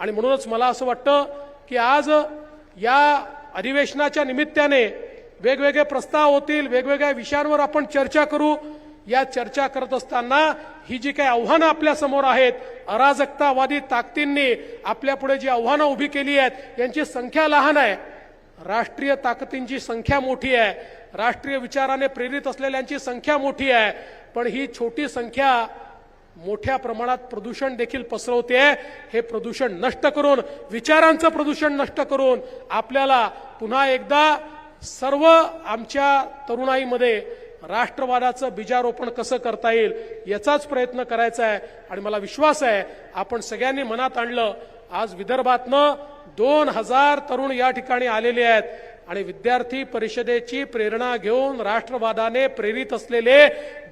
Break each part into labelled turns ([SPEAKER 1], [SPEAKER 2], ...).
[SPEAKER 1] आणि म्हणूनच मला असं वाटतं की आज या अधिवेशनाच्या निमित्ताने वेगवेगळे प्रस्ताव होतील वेगवेगळ्या विषयांवर आपण चर्चा करू. या चर्चा करत असताना ही जी काही आव्हानं आपल्यासमोर आहेत अराजकतावादी ताकदींनी आपल्यापुढे जी आव्हानं उभी केली आहेत यांची संख्या लहान आहे. राष्ट्रीय ताकदींची संख्या मोठी आहे. राष्ट्रीय विचाराने प्रेरित असलेल्यांची संख्या मोठी आहे. पण ही छोटी संख्या मोठ्या प्रमाणात प्रदूषण देखील पसरवते. हे प्रदूषण नष्ट करून विचारांचं प्रदूषण नष्ट करून आपल्याला पुन्हा एकदा सर्व आमच्या तरुणाईमध्ये राष्ट्रवादाचं बीजारोपण कसं करता येईल याचाच प्रयत्न करायचा आहे. आणि मला विश्वास आहे आपण सगळ्यांनी मनात आणलं आज विदर्भातनं दोन हजार तरुण या ठिकाणी आलेले आहेत. आणि विद्यार्थी परिषदेची प्रेरणा घेऊन राष्ट्रवादाने प्रेरित असलेले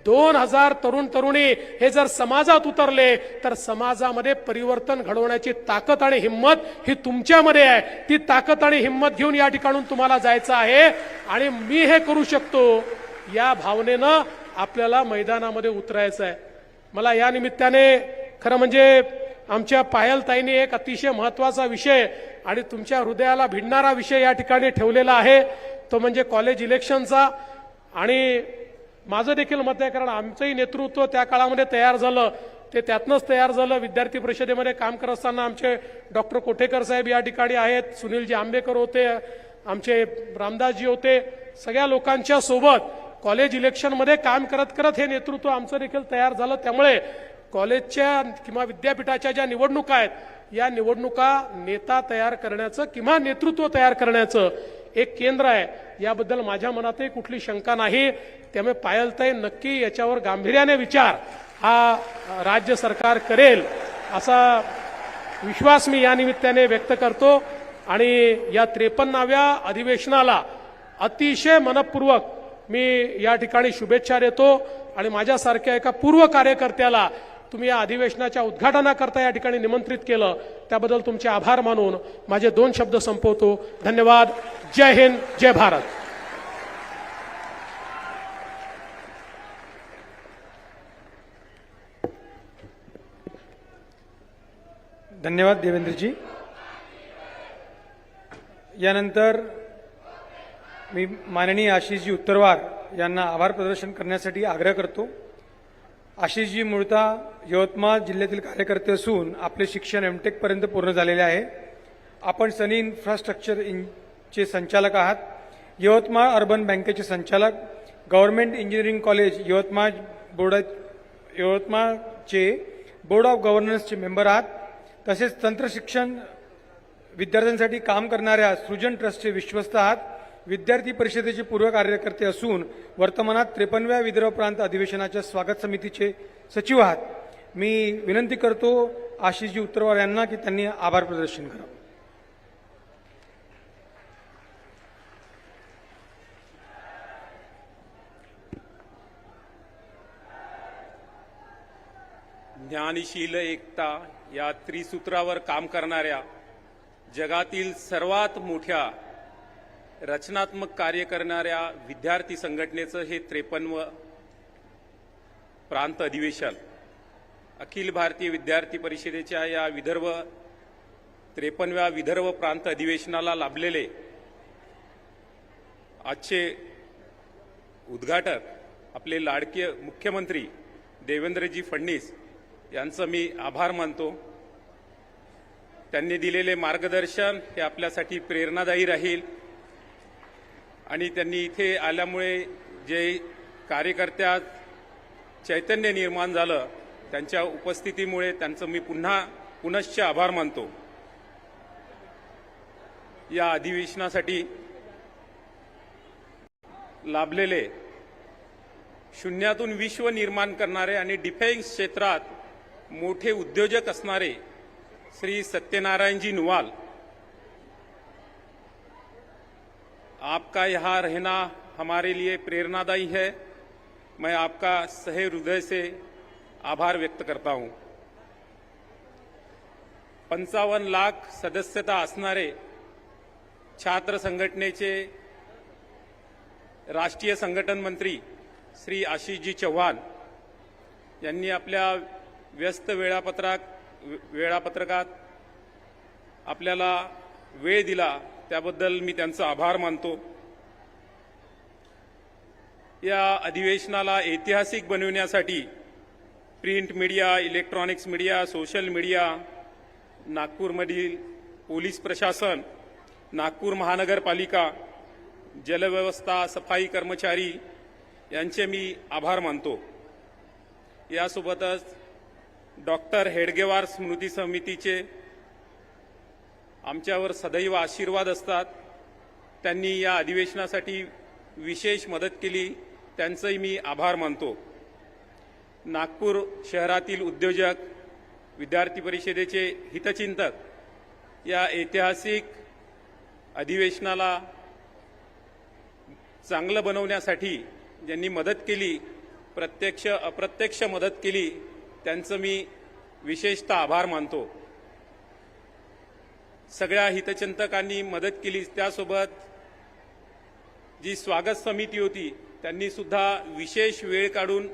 [SPEAKER 1] दोन हजार तरुण तरुणी हे जर समाजात उतरले तर समाजामध्ये परिवर्तन घडवण्याची ताकद आणि हिंमत ही तुमच्यामध्ये आहे. ती ताकद आणि हिंमत घेऊन या ठिकाणून तुम्हाला जायचं आहे. आणि मी हे करू शकतो या भावनेनं आपल्याला मैदानामध्ये उतरायचं आहे. मला या निमित्ताने खरं म्हणजे आमच्या पायलताईंनी एक अतिशय महत्त्वाचा विषय आणि तुमच्या हृदयाला भिडणारा विषय या ठिकाणी ठेवलेला आहे. तो म्हणजे कॉलेज इलेक्शनचा आणि माझं देखील मत आहे कारण आमचंही नेतृत्व त्या काळामध्ये तयार झालं. ते त्यातनंच तयार झालं. विद्यार्थी परिषदेमध्ये काम करत असताना आमचे डॉक्टर कोठेकर साहेब या ठिकाणी आहेत. सुनीलजी आंबेकर होते आमचे रामदासजी होते. सगळ्या लोकांच्या सोबत कॉलेज इलेक्शनमध्ये काम करत करत हे नेतृत्व आमचं देखील तयार झालं. त्यामुळे कॉलेजच्या किंवा विद्यापीठाच्या ज्या निवडणुका आहेत या निवडणुका नेता तयार करण्याचं किंवा नेतृत्व तयार करण्याचं एक केंद्र आहे. याबद्दल माझ्या मनातही कुठली शंका नाही. त्यामुळे पायलताई नक्की याच्यावर गांभीर्याने विचार. हा राज्य सरकार करेल असा विश्वास मी या निमित्ताने व्यक्त करतो. आणि या त्रेपन्नाव्या अधिवेशनाला अतिशय मनपूर्वक मी या ठिकाणी शुभेच्छा देतो. आणि माझ्यासारख्या एका पूर्व कार्यकर्त्याला तुम्ही या अधिवेशनाच्या उद्घाटनाकरता या ठिकाणी निमंत्रित केलं त्याबद्दल तुमचे आभार मानून माझे दोन शब्द संपवतो. धन्यवाद. जय हिंद जय भारत.
[SPEAKER 2] धन्यवाद देवेंद्रजी. यानंतर मी माननीय आशिषजी उत्तरवार यांना आभार प्रदर्शन करण्यासाठी आग्रह करतो. आशिषजी मूळता यवतमाळ जिल्ह्यातील कार्यकर्ते असून आपले शिक्षण एमटेकपर्यंत पूर्ण झालेले आहे. आपण सनी इन्फ्रास्ट्रक्चर इनचे संचालक आहात. यवतमाळ अर्बन बँकेचे संचालक. Government engineering college Yavatmal board यवतमाळचे बोर्ड ऑफ गव्हर्नन्सचे मेंबर आहात. तसेच तंत्रशिक्षण विद्यार्थ्यांसाठी काम करणाऱ्या सृजन ट्रस्टचे विश्वस्त आहात. विद्यार्थी परिषदेचे पूर्व कार्यकर्ते असून वर्तमानात त्रेपन्नव्या विदर्भ प्रांत अधिवेशनाच्या स्वागत समितीचे सचिव आहात. मी विनंती करतो आशिषजी उत्तरवार यांना की त्यांनी आभार प्रदर्शन करावं.
[SPEAKER 3] ज्ञानशील एकता या त्रिसूत्रावर काम करणाऱ्या जगातील सर्वात मोठ्या रचनात्मक कार्य करणाऱ्या विद्यार्थी संघटनेचं हे त्रेपन्नव प्रांत अधिवेशन अखिल भारतीय विद्यार्थी परिषदेच्या या विदर्भ त्रेपन्नव्या विदर्भ प्रांत अधिवेशनाला लाभलेले आजचे उद्घाटक आपले लाडके मुख्यमंत्री देवेंद्रजी फडणीस यांचं मी आभार मानतो. त्यांनी दिलेले मार्गदर्शन हे आपल्यासाठी प्रेरणादायी राहील. आणि त्यांनी इथे आल्यामुळे जे कार्यकर्त्यात चैतन्य निर्माण झालं त्यांच्या उपस्थितीमुळे त्यांचं मी पुन्हा पुनश्च आभार मानतो. या अधिवेशनासाठी लाभलेले शून्यातून विश्व निर्माण करणारे आणि डिफेन्स क्षेत्रात मोठे उद्योजक असणारे श्री सत्यनारायणजी नुवाल आपका यहाँ रहना हमारे लिए प्रेरणादायी है। मैं आपका सहे हृदय से आभार व्यक्त करता हूँ। पंचावन्न लाख सदस्यता असणारे छात्र संघटनेचे राष्ट्रीय संघटन मंत्री श्री आशिषजी चव्हाण यांनी आपल्या व्यस्त वेळापत्रक वेळापत्रकात आपल्याला वेळ दिला त्याबद्दल मी त्यांचा आभार मानतो. या अधिवेशनाला ऐतिहासिक बनविण्यासाठी print media electronics media social media नागपूरमधील पोलीस प्रशासन नागपूर महानगरपालिका जलव्यवस्था सफाई कर्मचारी यांचे मी आभार मानतो. यासोबतच डॉक्टर हेडगेवार स्मृती समितीचे आमच्यावर सदैव आशीर्वाद असतात. त्यांनी या अधिवेशनासाठी विशेष मदत केली. त्यांचंही मी आभार मानतो. नागपूर शहरातील उद्योजक विद्यार्थी परिषदेचे हितचिंतक या ऐतिहासिक अधिवेशनाला चांगलं बनवण्यासाठी ज्यांनी मदत केली प्रत्यक्ष अप्रत्यक्ष मदत केली त्यांचं मी विशेषतः आभार मानतो. सगळ्या हितचिंतकांनी मदत केली. त्यासोबत जी स्वागत समिती होती त्यांनी सुद्धा विशेष वेळ काढून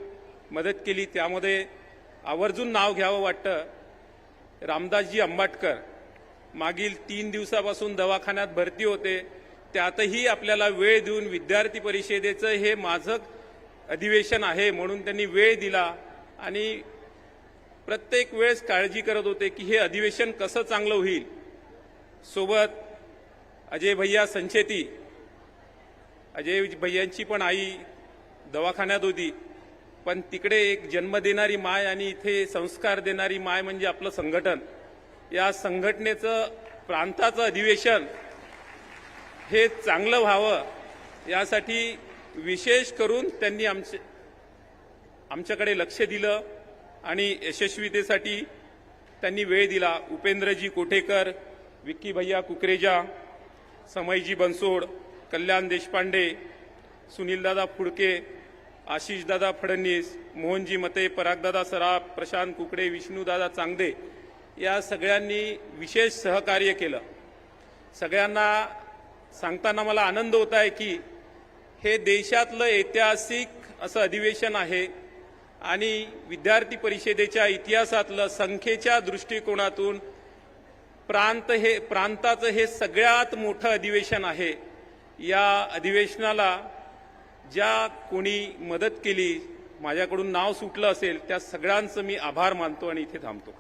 [SPEAKER 3] मदत केली. त्यामध्ये आवर्जून नाव घ्यावं वाटतं. रामदासजी आंबाटकर मागील तीन दिवसापासून दवाखान्यात भरती होते. त्यातही आपल्याला वेळ देऊन विद्यार्थी परिषदेचं हे माझं अधिवेशन आहे म्हणून त्यांनी वेळ दिला आणि प्रत्येक वेळेस काळजी करत होते की हे अधिवेशन कसं चांगलं होईल. सोबत अजय भैया संचेती. अजय भैयांची पण आई दवाखान्यात होती. पण तिकडे एक जन्म देणारी माय आणि इथे संस्कार देणारी माय म्हणजे आपलं संघटन. या संघटनेचं प्रांताचं अधिवेशन हे चांगलं व्हावं यासाठी विशेष करून त्यांनी आमचे आमच्याकडे लक्ष दिलं आणि यशस्वीतेसाठी त्यांनी वेळ दिला. उपेंद्रजी कोठेकर विक्की भैया कुकरेजा समयजी बनसोड कल्याण देशपांडे सुनीलदादा फुडके आशिषदादा फडणवीस मोहनजी मते परागदादा सराफ प्रशांत कुकडे विष्णूदादा चांगदे या सगळ्यांनी विशेष सहकार्य केलं. सगळ्यांना सांगताना मला आनंद होत आहे की हे देशातलं ऐतिहासिक असं अधिवेशन आहे आणि विद्यार्थी परिषदेच्या इतिहासातलं संख्येच्या दृष्टिकोनातून प्रांत हे प्रांताचं हे सगळ्यात मोठं अधिवेशन आहे. या अधिवेशनाला ज्या कोणी मदत केली माझ्याकडून नाव सुटलं असेल त्या सगळ्यांचं मी आभार मानतो आणि इथे थांबतो.